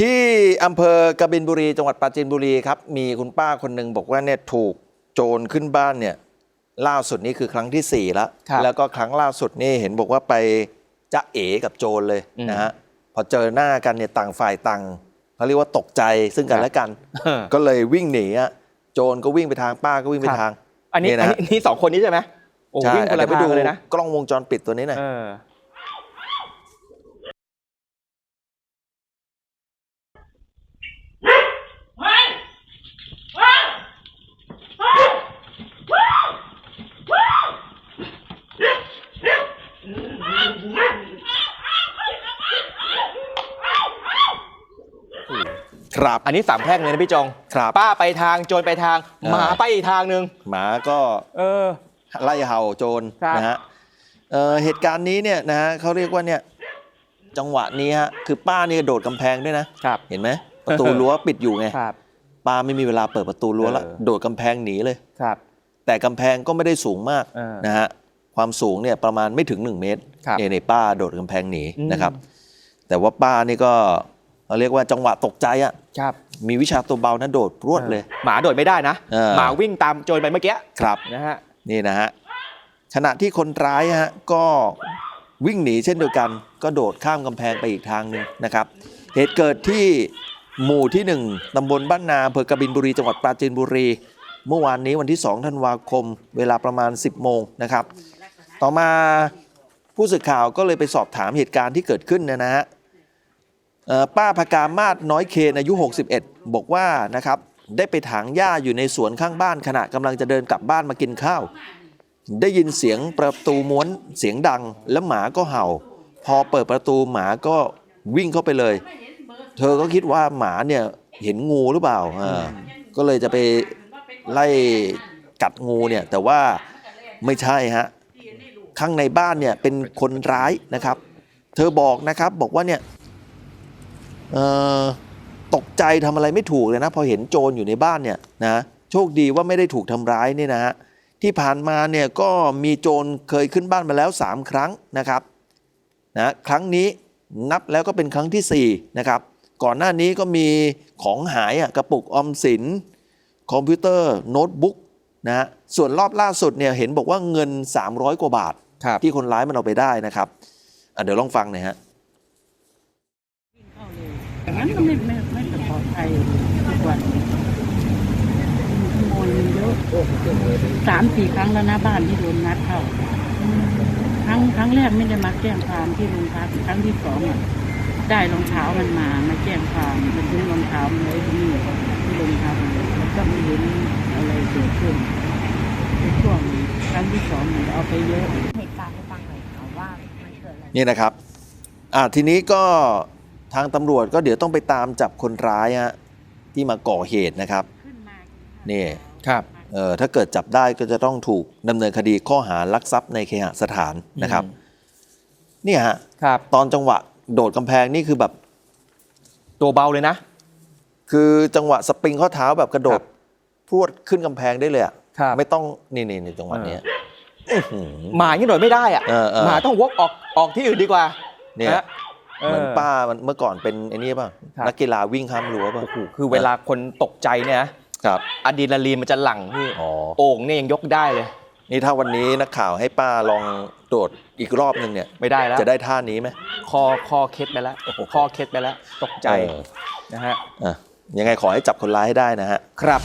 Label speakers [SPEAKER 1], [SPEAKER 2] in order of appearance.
[SPEAKER 1] ที่อำเภอกบินบุรีจังหวัดปราจีนบุรีครับ มีคุณป้าคนหนึ่งบอกว่าเนี่ยถูกโจรขึ้นบ้านเนี่ยล่าสุดนี่คือครั้งที่4แล้ว
[SPEAKER 2] ครับ
[SPEAKER 1] แล้วก็ครั้งล่าสุดนี่เห็นบอกว่าไปจะเอ๋กับโจรเลย
[SPEAKER 2] อืม
[SPEAKER 1] นะฮะพอเจอหน้ากันเนี่ยต่างฝ่ายต่างเขาเรียกว่าตกใจซึ่งกันและกัน ก็เลยวิ่งหนีอะโจรก็วิ่งไปทางป้าก็วิ่งไป
[SPEAKER 2] ครับ
[SPEAKER 1] ทาง
[SPEAKER 2] อันนี้
[SPEAKER 1] นี่
[SPEAKER 2] อัน
[SPEAKER 1] นะ
[SPEAKER 2] นี้นี่สองคนนี้ใช่ไหมโอ้
[SPEAKER 1] ใช่
[SPEAKER 2] วิ่งคน
[SPEAKER 1] เดี๋
[SPEAKER 2] ละ
[SPEAKER 1] ยวไป
[SPEAKER 2] ทา
[SPEAKER 1] ดู
[SPEAKER 2] งเลยนะ
[SPEAKER 1] กล้องวงจรปิดตัวนี้หน่อย
[SPEAKER 2] เออ
[SPEAKER 1] ครับ
[SPEAKER 2] อันนี้สามแพร่งเลยนะพี่จง
[SPEAKER 1] ครับ
[SPEAKER 2] ป้าไปทางโจรไปทาง
[SPEAKER 1] เออ
[SPEAKER 2] หมาไปอีกทางหนึ่ง
[SPEAKER 1] หมาก็
[SPEAKER 2] เออ
[SPEAKER 1] ไล่เห่าโจร
[SPEAKER 2] ครับ
[SPEAKER 1] นะฮะเอ่อเหตุการณ์นี้เนี่ยนะฮะเขาเรียกว่าเนี่ยจังหวะนี้ฮะคือป้านี่กระโดดกำแพงด้วยนะ
[SPEAKER 2] ครับ
[SPEAKER 1] เห็นไหมประตูรั้วปิดอยู่ไง
[SPEAKER 2] ครับ
[SPEAKER 1] ป้าไม่มีเวลาเปิดประตูรั้วแล้ว
[SPEAKER 2] เออ
[SPEAKER 1] โดดกำแพงหนีเลย
[SPEAKER 2] ครับ
[SPEAKER 1] แต่กำแพงก็ไม่ได้สูงมาก
[SPEAKER 2] เออ
[SPEAKER 1] นะฮะความสูงเนี่ยประมาณไม่ถึง 1 เมตร
[SPEAKER 2] ครับ
[SPEAKER 1] เนี่ยในป้าโดดกำแพงหนี
[SPEAKER 2] อืม
[SPEAKER 1] นะครับ แต่ว่าป้านี่ก็ เราเรียกว่าจังหวะตกใจอะ
[SPEAKER 2] ครับ
[SPEAKER 1] มีวิชาตัวเบานะโดดรวดเลย
[SPEAKER 2] หมาโดดไม่ได้นะ
[SPEAKER 1] เออ
[SPEAKER 2] หมาวิ่งตามโจรไปเมื่อกี้
[SPEAKER 1] ครับ
[SPEAKER 2] นะฮะ
[SPEAKER 1] นี่นะฮะขณะที่คนร้ายฮะก็วิ่งหนีเช่นเดียวกัน ก็โดดข้ามกำแพงไปอีกทางหนึ่งนะครับ เหตุเกิดที่หมู่ที่ 1ตำบลบ้านนาอำเภอกบินบุรีจังหวัดปราจีนบุรี เมื่อวานนี้วันที่ 2 ธันวาคม เวลาประมาณ 10 โมงนะครับ ต่อมาผู้สื่อข่าวก็เลยไปสอบถามเหตุการณ์ที่เกิดขึ้นเนยนะฮะเอ่อ ป้าพกามาศน้อยเคนอายุ 61 บอกว่านะครับได้ไปถางหญ้าอยู่ในสวนข้างบ้านขณะกำลังจะเดินกลับบ้านมากินข้าว ได้ยินเสียงประตูม้วนเสียงดังแล้วหมาก็เห่า พอเปิดประตูหมาก็วิ่งเข้าไปเลย เธอก็คิดว่าหมาเนี่ยเห็นงูหรือเปล่าก็เลยจะไปไล่กัดงูเนี่ยแต่ว่าไม่ใช่ฮะข้างในบ้านเนี่ยเป็นคนร้ายนะครับ เธอบอกนะครับบอกว่าเนี่ย ตกใจทำอะไรไม่ถูกเลยนะ พอเห็นโจรอยู่ในบ้านเนี่ยนะโชคดีว่าไม่ได้ถูกทำร้ายเนี่ยนะฮะที่ผ่านมาเนี่ยก็มีโจรเคยขึ้นบ้านมาแล้ว 3 ครั้งนะครับนะครั้งนี้นับแล้วก็เป็นครั้งทีสี่4นะครับก่อนหน้านี้ก็มีของหายอะกระปุกออมสิน คอมพิวเตอร์โน้ตบุ๊กนะฮะส่วนรอบล่าสุดเนี่ยเห็นบอกว่าเงิน 300 กว่าบาท
[SPEAKER 2] ครับ
[SPEAKER 1] ที่คนร้ายมันเอาไปได้นะครับอะเดี๋ยวลองฟังหน่อยฮะ
[SPEAKER 3] อย่างนั้นก็ไม่ไม่ไม่ปลอดภัยทุกวันขโมยมันเยอะสามสี่ครั้งแล้วนะบ้านที่โดนงัดเข้าครั้งครั้งแรกไม่ได้มาแจ้งความที่โรงพักครั้งที่สองอะได้รองเท้ามันมามาแจ้งความมันซื้อรองเท้ามันไว้ที่นี่ที่โรงพักแล้วก็ไม่เห็นอะไรเกิดขึ้นในช่วงครั้งที่สองเนี่ยเอาไปเยอะ
[SPEAKER 4] เหตุการณ์ให้ฟังหน่อยค่ะว่ามันเกิดอะไร
[SPEAKER 1] นี่นะครับ อะทีนี้ก็ ทางตำรวจก็เดี๋ยวต้องไปตามจับคนร้ายฮะที่มาก่อเหตุนะครับ
[SPEAKER 3] ขึ้นมา
[SPEAKER 1] นี่
[SPEAKER 2] ครับ
[SPEAKER 1] เอ่อถ้าเกิดจับได้ก็จะต้องถูกดำเนินคดีข้อหารักทรัพย์ในเคหสถานนะครับ
[SPEAKER 2] อืม
[SPEAKER 1] เนี่ยฮะ
[SPEAKER 2] ครับ
[SPEAKER 1] ตอนจังหวะโดดกำแพงนี่คือแบบ
[SPEAKER 2] ตัวเบาเลยนะ
[SPEAKER 1] คือจังหวะสปริงข้อเท้าแบบกระโดด
[SPEAKER 2] ครับ
[SPEAKER 1] พรวดขึ้นกำแพงได้เลยอะ
[SPEAKER 2] ครับ
[SPEAKER 1] ไม่ต้องนี่นี่นี่จังหวะเนี้ยอื้อหือ
[SPEAKER 2] หมายังโดดไม่ได้อะ
[SPEAKER 1] เออเออ
[SPEAKER 2] หมาต้องวกออกออกที่อื่นดีกว่า
[SPEAKER 1] เนี่ย
[SPEAKER 2] ฮะ
[SPEAKER 1] เหมือนป้ามันเมื่อก่อนเป็นไอ้นี่ป่ะ
[SPEAKER 2] ครับ
[SPEAKER 1] นักกีฬาวิ่งข้ามรั้วป่ะ
[SPEAKER 2] โอ้โหคือเวลาคนตกใจเนี่ยนะครับ อะดรีนาลีนมันจะหลั่งพี่
[SPEAKER 1] อ๋อ
[SPEAKER 2] โอ่งเนี่ยยังยกได้เลย
[SPEAKER 1] นี่ถ้าวันนี้นักข่าวให้ป้าลองโดดอีกรอบหนึ่งเนี่ย
[SPEAKER 2] ไม่ได้แล้ว
[SPEAKER 1] จะได้ท่านี้ไหม
[SPEAKER 2] คอคอเคล็ดไปแล้วโอ้โหคอเคล็ดไปแล้ว ตกใจ
[SPEAKER 1] เออ
[SPEAKER 2] นะฮะ
[SPEAKER 1] อะยังไงขอให้จับคนร้ายให้ได้นะฮะ
[SPEAKER 2] ครับ